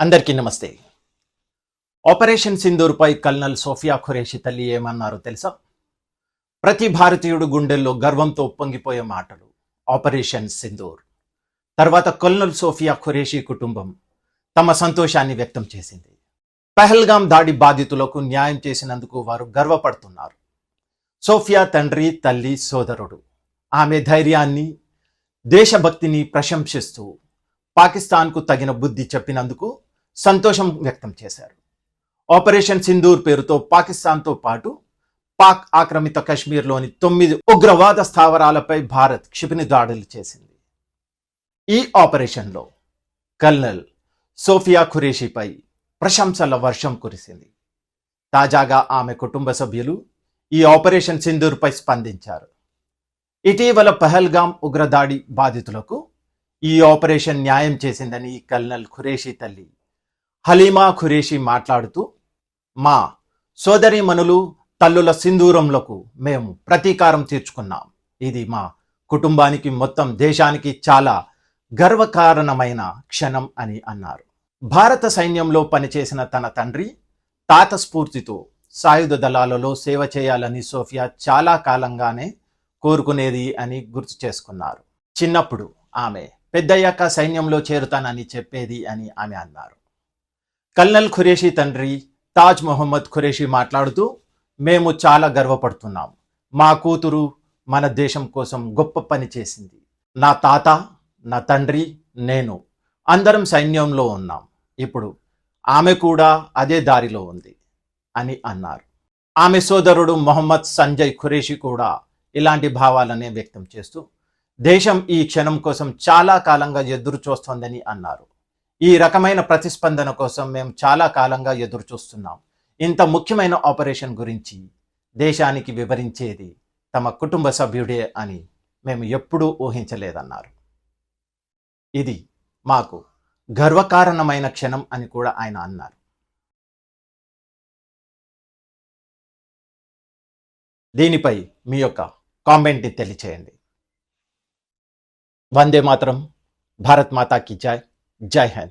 అందరికీ నమస్తే. ఆపరేషన్ సింధూర్పై కల్నల్ సోఫియా ఖురేషి తల్లి ఏమన్నారో తెలుసా? ప్రతి భారతీయుడు గుండెల్లో గర్వంతో పొంగిపోయే మాటలు. ఆపరేషన్ సింధూర్. తర్వాత కల్నల్ సోఫియా ఖురేషి కుటుంబం తమ సంతోషాన్ని వ్యక్తం చేసింది. పెహల్గాం దాడి బాధితులకు న్యాయం చేసినందుకు వారు గర్వపడుతున్నారు. సోఫియా తండ్రి తల్లి సోదరుడు. ఆమె ధైర్యాన్ని దేశభక్తిని ప్రశంసిస్తూ పాకిస్తాన్కు తగిన బుద్ధి చెప్పినందుకు సంతోషం వ్యక్తం చేశారు. ఆపరేషన్ సింధూర్ పేరుతో పాకిస్తాన్తో పాటు పాక్ ఆక్రమిత కశ్మీర్లోని తొమ్మిది ఉగ్రవాద స్థావరాలపై భారత్ క్షిపణి దాడులు చేసింది. ఈ ఆపరేషన్లో కల్నల్ సోఫియా ఖురేషిపై ప్రశంసల వర్షం కురిసింది. తాజాగా ఆమె కుటుంబ సభ్యులు ఈ ఆపరేషన్ సింధూర్పై స్పందించారు. ఇటీవల పహల్గాం ఉగ్రదాడి బాధితులకు ఈ ఆపరేషన్ న్యాయం చేసిందని కల్నల్ ఖురేషి తల్లి హలీమా ఖురేషి మాట్లాడుతూ మా సోదరీమణులు తల్లుల సింధూరంలకు మేము ప్రతీకారం తీర్చుకున్నాం. ఇది మా కుటుంబానికి మొత్తం దేశానికి చాలా గర్వకారణమైన క్షణం అని అన్నారు. భారత సైన్యంలో పనిచేసిన తన తండ్రి తాత స్ఫూర్తితో సాయుధ దళాలలో సేవ చేయాలని సోఫియా చాలా కాలంగానే కోరుకునేది అని గుర్తు చేసుకున్నారు. చిన్నప్పుడు ఆమె పెద్దయ్యాక సైన్యంలో చేరుతానని చెప్పేది అని ఆమె అన్నారు. కల్నల్ ఖురేషి తండ్రి తాజ్ మొహమ్మద్ ఖురేషి మాట్లాడుతూ మేము చాలా గర్వపడుతున్నాం. మా కూతురు మన దేశం కోసం గొప్ప పని చేసింది. నా తాత నా తండ్రి నేను అందరం సైన్యంలో ఉన్నాం. ఇప్పుడు ఆమె కూడా అదే దారిలో ఉంది అని అన్నారు. ఆమె సోదరుడు మొహమ్మద్ సంజయ్ ఖురేషి కూడా ఇలాంటి భావాలనే వ్యక్తం చేస్తూ దేశం ఈ క్షణం కోసం చాలా కాలంగా ఎదురు చూస్తోందని అన్నారు. ఈ రకమైన ప్రతిస్పందన కోసం మేము చాలా కాలంగా ఎదురుచూస్తున్నాం. ఇంత ముఖ్యమైన ఆపరేషన్ గురించి దేశానికి వివరించేది తమ కుటుంబ సభ్యుడే అని మేము ఎప్పుడూ ఊహించలేదన్నారు. ఇది మాకు గర్వకారణమైన క్షణం అని కూడా ఆయన అన్నారు. దీనిపై మీ యొక్క కామెంట్ని తెలియచేయండి. వందే మాత్రం భారత్ మాతా కి జాయ్ जय हिंद।